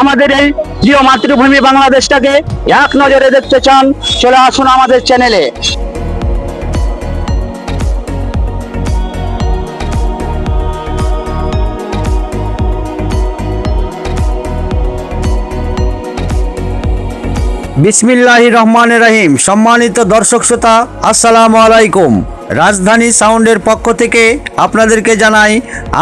আমাদের এই প্রিয় মাতৃভূমি বাংলাদেশটাকে এক নজরে দেখতে চান, চলে আসুন আমাদের চ্যানেলে বিসমিল্লাহি রহমান রহিম। সম্মানিত দর্শক শ্রোতা, আসসালামু আলাইকুম। রাজধানী সাউন্ডের পক্ষ থেকে আপনাদেরকে জানাই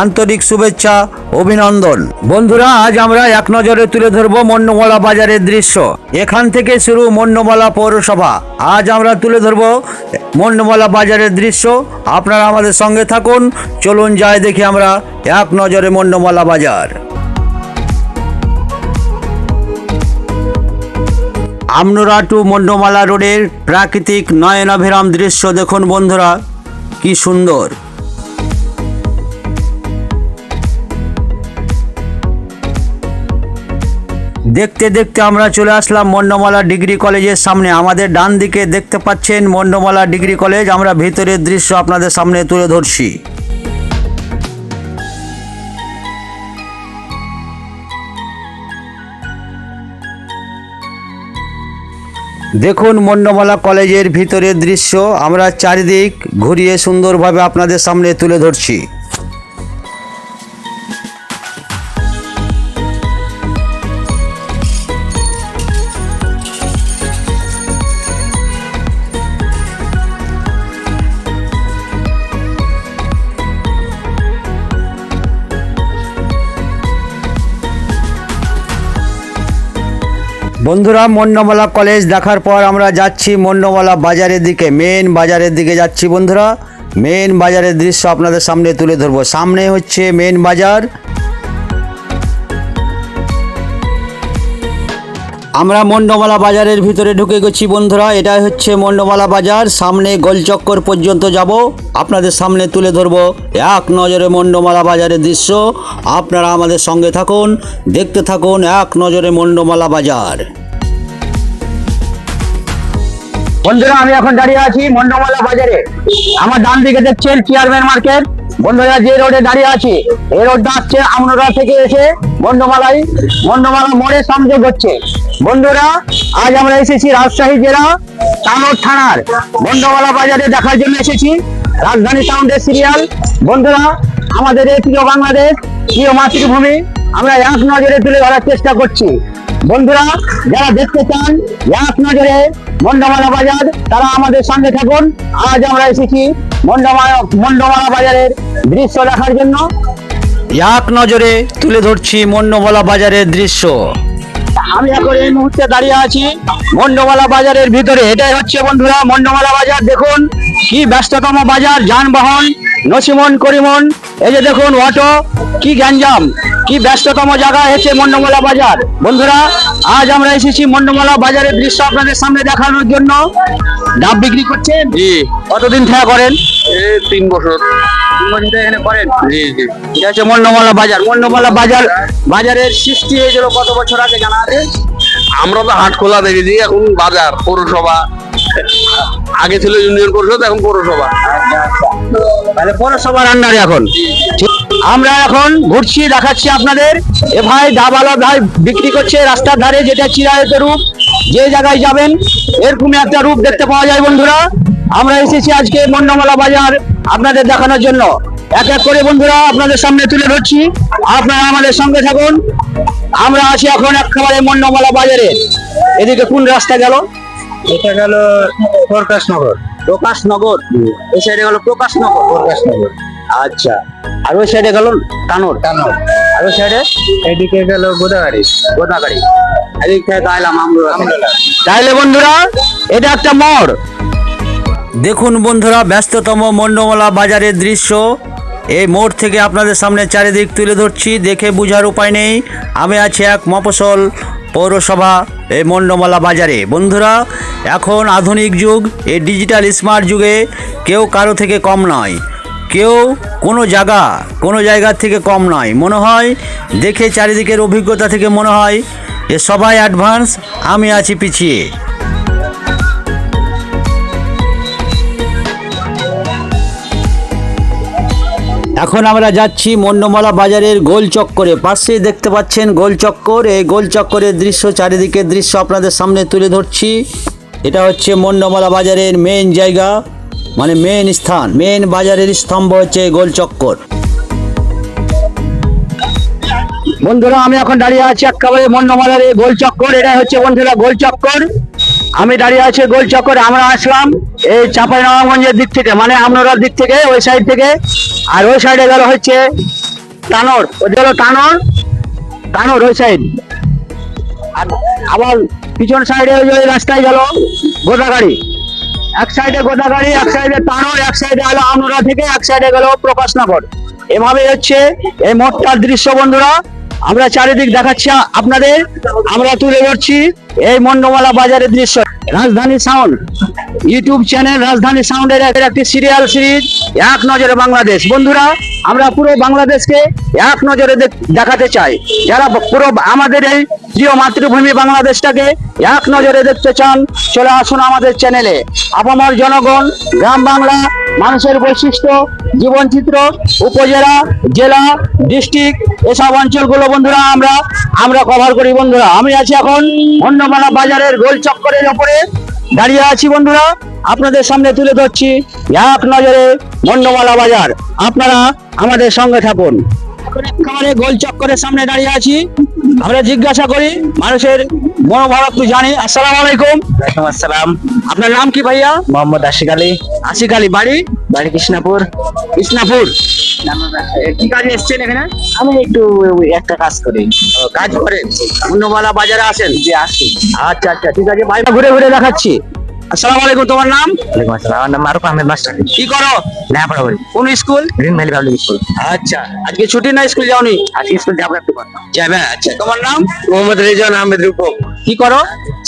আন্তরিক শুভেচ্ছা অভিনন্দন। বন্ধুরা, আজ আমরা এক নজরে তুলে ধরব মন্নমলা বাজারের দৃশ্য। এখান থেকে শুরু মন্নমলা পৌরসভা। আজ আমরা তুলে ধরব মন্নমলা বাজারের দৃশ্য। আপনারা আমাদের সঙ্গে থাকুন। চলুন যাই দেখি আমরা এক নজরে মন্নমলা বাজার। আমনোরা টু মন্ডমালা রোডের প্রাকৃতিক নয়নাভিরাম দৃশ্য দেখুন বন্ধুরা। কি সুন্দর। দেখতে দেখতে আমরা চলে আসলাম মন্ডমালা ডিগ্রি কলেজের সামনে। আমাদের ডান দিকে দেখতে পাচ্ছেন মন্ডমালা ডিগ্রি কলেজ। আমরা ভিতরের দৃশ্য আপনাদের সামনে তুলে ধরছি। দেখুন মন্ডমালা কলেজের ভিতরের দৃশ্য। আমরা চারিদিক ঘুরিয়ে সুন্দরভাবে আপনাদের সামনে তুলে ধরছি। বন্ধুরা মন্ডমালা কলেজ দেখার পর আমরা যাচ্ছি মন্ডমালা বাজারের দিকে মেন বাজারের দিকে যাচ্ছি বন্ধুরা। মেন বাজারের দৃশ্য আপনাদের সামনে তুলে ধরবো। সামনে হচ্ছে মেন বাজার। আমরা মন্ডমালা বাজারের ভিতরে ঢুকে গেছি বন্ধুরা, এটাই হচ্ছে মন্ডমালা বাজার। সামনে গোলচক্কর পর্যন্ত যাব। আপনাদের সামনে তুলে ধরবো এক নজরে মন্ডমালা বাজারের দৃশ্য। আপনারা আমাদের সঙ্গে থাকুন, দেখতে থাকুন এক নজরে মন্ডমালা বাজার। বন্ধুরা, আমি এখন দাঁড়িয়ে আছি মন্ডমালা বাজারে। আমার ডান দিকে দেখছেন চেয়ারম্যান মার্কেট বন্ধুরা, যে রোডে দাঁড়িয়ে আছি এই রোডটা হচ্ছে আমনোরা থেকে এসে মন্ডমালাই মন্ডমালা মোড়ে সংযোগ হচ্ছে। বন্ধুরা, আজ আমরা এসেছি রাজশাহী জেলা তানোর থানার। মন্ডমালা বাজারে দেখার জন্য এসেছি। রাজধানী সাউন্ডের সিরিয়াল। বন্ধুরা, আমাদের এই প্রিয় বাংলাদেশ, প্রিয় মাতৃভূমি, আমরা এক নজরে তুলে ধরার চেষ্টা করছি। বন্ধুরা, যারা দেখতে চান, এক নজরে মন্ডমালা বাজার, তারা আমাদের সঙ্গে থাকুন। আজ আমরা এসেছি মন্ডমালা মন্ডমালা বাজারের দৃশ্য দেখার জন্য। এক নজরে তুলে ধরছি মন্ডমালা বাজারের দৃশ্য। আমি এখন এই মুহূর্তে দাঁড়িয়ে আছি মন্ডমালা বাজারের ভিতরে। এটাই হচ্ছে বন্ধুরা মন্ডমালা বাজার। দেখুন কি ব্যস্ততম বাজার যানবাহন নসিমন করিমন। এই যে দেখুন অটো কি গ্যাঞ্জাম কি ব্যস্ততম জায়গা হচ্ছে মন্ডমালা বাজার। বন্ধুরা আজ আমরা এসেছি মন্ডমালা বাজারের দৃশ্য আপনাদের সামনে দেখানোর জন্য। ডাব বিক্রি করছেন? জি। কতদিন থেকে করেন? তিন বছর। এখানে করেন? জি জি। এটা হচ্ছে মন্ডমালা বাজার। মন্ডমালা বাজার বাজারের সৃষ্টি হয়েছিল কত বছর আগে জানা আছে? আমরা তো হাট খোলা দেখেছি, এখন বাজার, পৌরসভা। আগে ছিল ইউনিয়ন পরিষদ, এখন পৌরসভা। পৌরসভার আন্ডারে এখন। আমরা এখন ঘুরছি, দেখাচ্ছি আপনাদের। এ ভাই ডাবালা ভাই বিক্রি করছে রাস্তার ধারে, যেটা চিরায়ত রূপ, যে জায়গায় যাবেন, এরকমই একটা রূপ দেখতে পাওয়া যায় বন্ধুরা। আমরা এসেছি আজকে মন্ডমালা বাজার আপনাদের দেখানোর জন্য। এক এক করে বন্ধুরা আপনাদের সামনে তুলে ধরছি। আপনারা আমাদের সঙ্গে থাকুন। আমরা আছি এখন একেবারে মন্ডমালা বাজারে। এদিকে কোন রাস্তা গেল? এটা গেল প্রকাশনগর। প্রকাশনগর? এই সাইডে গেল প্রকাশনগর। প্রকাশনগর। আচ্ছা। আর ওই সাইডে গেল টানোর টানো আর ওই সাইডে এদিকে গেল গোদাগাড়ি। গোদাগাড়ি। এদিক থেকে গাইলাম আমরা তাইলে বন্ধুরা এটা একটা মোড়। দেখুন বন্ধুরা ব্যস্ততম মন্ডমলা বাজারের দৃশ্য। এই মোড় থেকে আপনাদের সামনে চারিদিক তুলে ধরছি, দেখে বোঝার উপায় নেই। আমি আছি এক মফসল পৌরসভা এই মন্ডমালা বাজারে। বন্ধুরা, এখন আধুনিক যুগ, এই ডিজিটাল স্মার্ট যুগে কেউ কারও থেকে কম নয়। কেউ কোনো জায়গা, কোনো জায়গার থেকে কম নয়। মনে হয়, দেখে চারিদিকের অভিজ্ঞতা থেকে মনে হয়, এ সবাই অ্যাডভান্স, আমি আছি পিছিয়ে। এখন আমরা যাচ্ছি মন্ডমালা বাজারের গোল চক্করে। পাশেই দেখতে পাচ্ছেন গোল চক্কর। এই গোল চক্করের দৃশ্য চারিদিকের দৃশ্য আপনাদের সামনে তুলে ধরছি। এটা হচ্ছে মন্ডমালা বাজারের মেন জায়গা মানে মেন স্থান মেন বাজারের স্তম্ভ হচ্ছে গোল চক্কর। বন্ধুরা, আমি এখন দাঁড়িয়ে আছি একেবারে মন্ডমালার এই গোল চক্কর। এটা হচ্ছে বন্ধুরা গোল চক্কর। আমি দাঁড়িয়ে আছি গোল চক্কর। আমরা আসলাম এই চাপাই নবাবগঞ্জের দিক থেকে মানে আমনোরার দিক থেকে, ওই সাইড থেকে। আর ওই সাইডে গেল হচ্ছে টানর ওই গেল টানর টানর ওই সাইড আর আবার পিছন সাইডে ওই রাস্তায় গেল গোদা গাড়ি এক সাইডে গোদা গাড়ি এক সাইডে টানোর এক সাইডে গেল আমনুরা থেকে, এক সাইডে গেল প্রকাশনগর। এভাবে হচ্ছে এই মোটটার দৃশ্য বন্ধুরা। আমরা চারিদিক দেখাচ্ছি আপনাদের। আমরা তুলে ধরছি এই মন্ডমালা বাজারের দৃশ্য। রাজধানী সাউন্ড ইউটিউব চ্যানেল রাজধানী সাউন্ডের একটি সিরিয়াল সিরিজ এক নজরে বাংলাদেশ। বন্ধুরা, আমরা পুরো বাংলাদেশকে এক নজরে দেখাতে চাই। যারা পুরো আমাদের এই প্রিয় মাতৃভূমি বাংলাদেশটাকে এক নজরে দেখতে চান, চলে আসুন আমাদের চ্যানেলে আপামর জনগণ, গ্রাম বাংলা, মানুষের বৈশিষ্ট্য, জীবনচিত্র, উপজেলা, জেলা ডিস্ট্রিক্ট এসব অঞ্চলগুলো বন্ধুরা আমরা আমরা কভার করি বন্ধুরা। আমি আছি এখন অন্যমালা বাজারের গোল চক্করের ওপরে দাঁড়িয়ে আছি বন্ধুরা, আপনাদের সামনে তুলে ধরছি এক নজরে মন্ডমালা বাজার। আপনারা আমাদের সঙ্গে থাকুন। এখন গোল চক্করের সামনে দাঁড়িয়ে আছি। আমরা জিজ্ঞাসা করি মানুষের মনোভাব একটু জানি আসসালামু আলাইকুম। ওয়ালাইকুম আসসালাম। আপনার নাম কি ভাইয়া? মোহাম্মদ আশিক আলী। আশিক আলী বাড়ি? বাড়ি কৃষ্ণাপুর। এ, কি কাজে এসছেন এখানে? আমি একটু একটা কাজ করি। কাজ করেন। অন্যমালা বাজারে আসেন যে আসি আচ্ছা আচ্ছা ঠিক আছে। ভাই ঘুরে ঘুরে দেখাচ্ছি। আসসালামু আলাইকুম তোমার নাম? ওয়ালাইকুম আসসালাম। আমার নাম মারুফ আহমেদ মাস্টার। কি করো? না পড়াবো কোন school? Green valley public school. আচ্ছা। আজকে ছুটি না স্কুল যাওনি? আজকে স্কুল যাব একটু পর। যাবে আচ্ছা। তোমার নাম? মোহাম্মদ রেজান আহমেদ রূপক কি করো?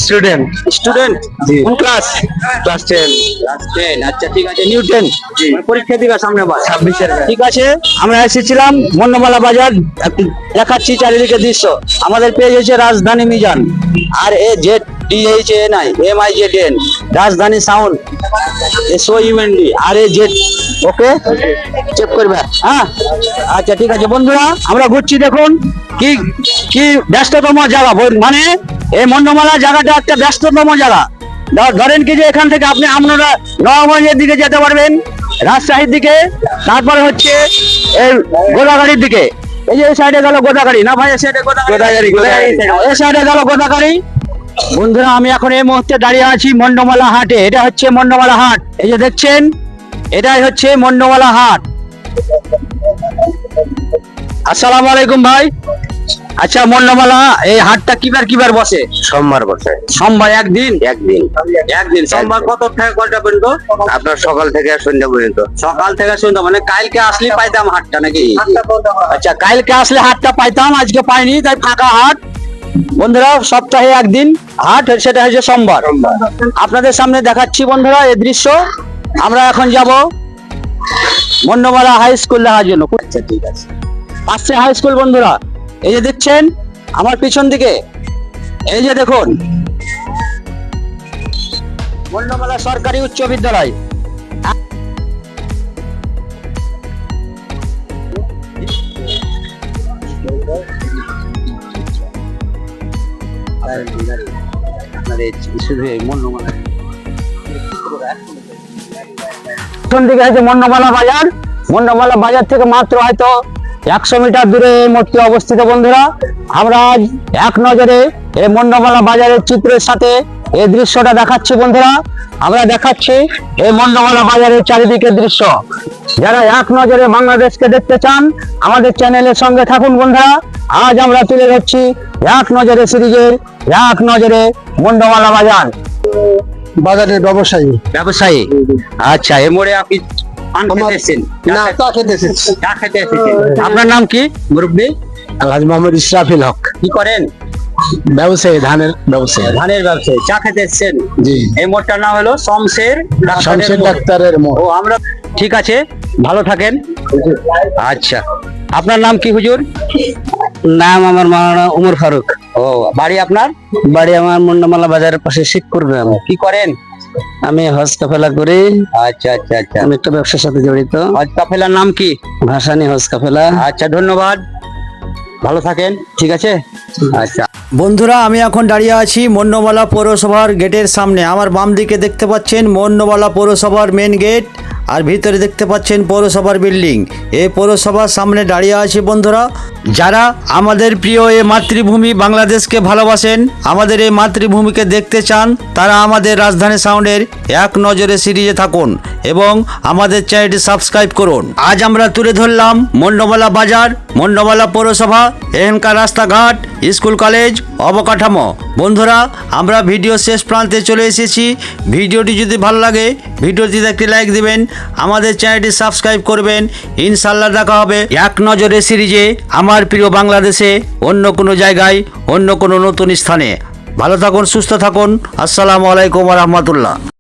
স্টুডেন্ট স্টুডেন্ট জি। কোন class class ten class ten আচ্ছা ঠিক আছে। নিউ টেন পরীক্ষা দিবা সামনে বার ছাব্বিশের ঠিক আছে। আমরা এসেছিলাম মন্নমালা বাজার। একটু দেখাচ্ছি চারিদিকে দৃশ্য। আমাদের পেজ হচ্ছে Rajdhani Mizan. R A Z D H N I M I Z N Rajdhani sound S O U N D R A Z okay check করবে হ্যাঁ? আচ্ছা ঠিক আছে বন্ধুরা আমরা ঘুরছি দেখুন কি কি ব্যস্ততম জায়গা মানে এই মন্নমালা জায়গাটা একটা ব্যস্ততম জায়গা। ধরেন কি যে এখান থেকে আপনি আপনারা নবাবগঞ্জের দিকে যেতে পারবেন রাজশাহীর দিকে তারপরে হচ্ছে এই গোদাগাড়ির দিকে। এই যে এই সাইডে গেল গোদাগাড়ি না ভাই এই সাইডে গোদাগাড়ি? এই সাইডে গেল গোদাগাড়ি। বন্ধুরা আমি এখন এই মুহূর্তে দাঁড়িয়ে আছি মন্ডমালা হাটে। এটা হচ্ছে মন্ডমালা হাট। এই যে দেখছেন এটাই হচ্ছে মন্ডমালা হাট। আসসালামু আলাইকুম ভাই। আচ্ছা মন্ডমালা এই হাটটা কিবার কিবার বসে? সোমবার বসে। সোমবার একদিন? একদিন। একদিন। সোমবার কত থেকে কয়টা পর্যন্ত? আপনার সকাল থেকে সন্ধ্যা পর্যন্ত। সকাল থেকে সন্ধ্যা মানে কালকে আসলে পাইতাম হাটটা নাকি? আচ্ছা কালকে আসলে হাটটা পাইতাম আজকে পাইনি তাই ফাঁকা হাট। বন্ধুরা সপ্তাহে একদিন হাট সেটা হচ্ছে সোমবার। আপনাদের সামনে দেখাচ্ছি বন্ধুরা এই দৃশ্য। আমরা এখন যাব মন্ডমালা হাই স্কুল দেখার জন্য। আচ্ছা ঠিক আছে। আসছে হাই স্কুল বন্ধুরা এই যে দেখছেন আমার পিছন দিকে এই যে দেখুন মন্ডমালা সরকারি উচ্চ বিদ্যালয়। পিছন দিকে হচ্ছে মন্ডমালা বাজার? মন্ডমালা বাজার থেকে মাত্র হয়তো একশো মিটার দূরে এই মূর্তি অবস্থিত বন্ধুরা। আমরা এক নজরে এই মন্ডমালা বাজারের চিত্রের সাথে এই দৃশ্যটা দেখাচ্ছি বন্ধুরা। আমরা দেখাচ্ছি এই মন্ডমালা বাজারের চারিদিকের দৃশ্য। যারা এক নজরে বাংলাদেশকে দেখতে চান আমাদের চ্যানেলের সঙ্গে থাকুন বন্ধুরা। আজ আমরা তুলে ধরছি এক নজরে সিরিজের এক নজরে মন্ডমালা বাজার। বাজারের ব্যবসায়ী। ব্যবসায়ী? আচ্ছা এ মোড়ে আপনি আপনার নাম কি মুরব্বী? আলহাজ মোহাম্মদ ইসরাফিল হক। কি করেন? ব্যবসায়ী ধানের ব্যবসায়ী। ধানের ব্যবসায়ী। চা খেতে এসেছেন? জি। এই মোড়টার নাম হলো শমশের শামশের। ডাক্তারের মোড়। ও আমরা ঠিক আছে? ভালো থাকেন। আচ্ছা। আপনার নাম কি হুজুর? নাম আমার মাওলানা উমর ফারুক। ও বাড়ি আপনার? বাড়ি আমার মুন্ডমালা বাজারের পাশে শিবপুর গ্রামে। কি করেন? আমি হজ কাফেলা করি। আচ্ছা আচ্ছা আচ্ছা। আমি একটা ব্যবসার সাথে জড়িত। হজ কাফেলার নাম কি? ভাসানি হজ কাফেলা। আচ্ছা ধন্যবাদ। ভালো থাকেন ঠিক আছে? আচ্ছা। বন্ধুরা আমি এখন দাঁড়িয়ে আছি মন্নমালা পৌরসভার গেটের সামনে। আমার বাম দিকে দেখতে পাচ্ছেন মন্নমালা পৌরসভার মেন গেট আর ভিতরে দেখতে পাচ্ছেন পৌরসভার বিল্ডিং। এ পৌরসভার সামনে দাঁড়িয়ে আছে বন্ধুরা, যারা আমাদের প্রিয় এ মাতৃভূমি বাংলাদেশকে ভালোবাসেন, আমাদের এই মাতৃভূমিকে দেখতে চান, তারা আমাদের রাজধানী সাউন্ডের এক নজরে সিরিজে থাকুন। এবং আমাদের চ্যানেলটি সাবস্ক্রাইব করুন। আজ আমরা তুলে ধরলাম মন্ডমালা বাজার, মন্ডমালা পৌরসভা, এখানকার রাস্তাঘাট, স্কুল কলেজ, অবকাঠামো। বন্ধুরা, আমরা ভিডিও শেষ প্রান্তে চলে এসেছি। ভিডিওটি যদি ভালো লাগে, ভিডিওটিতে একটি লাইক দিবেন, আমাদের চ্যানেলটি সাবস্ক্রাইব করবেন। ইনশাল্লাহ দেখা হবে এক নজরে সিরিজে আমার প্রিয় বাংলাদেশে অন্য কোনো জায়গায়, অন্য কোনো নতুন স্থানে। ভালো থাকুন, সুস্থ থাকুন। আসসালামু আলাইকুম রহমতুল্লাহ।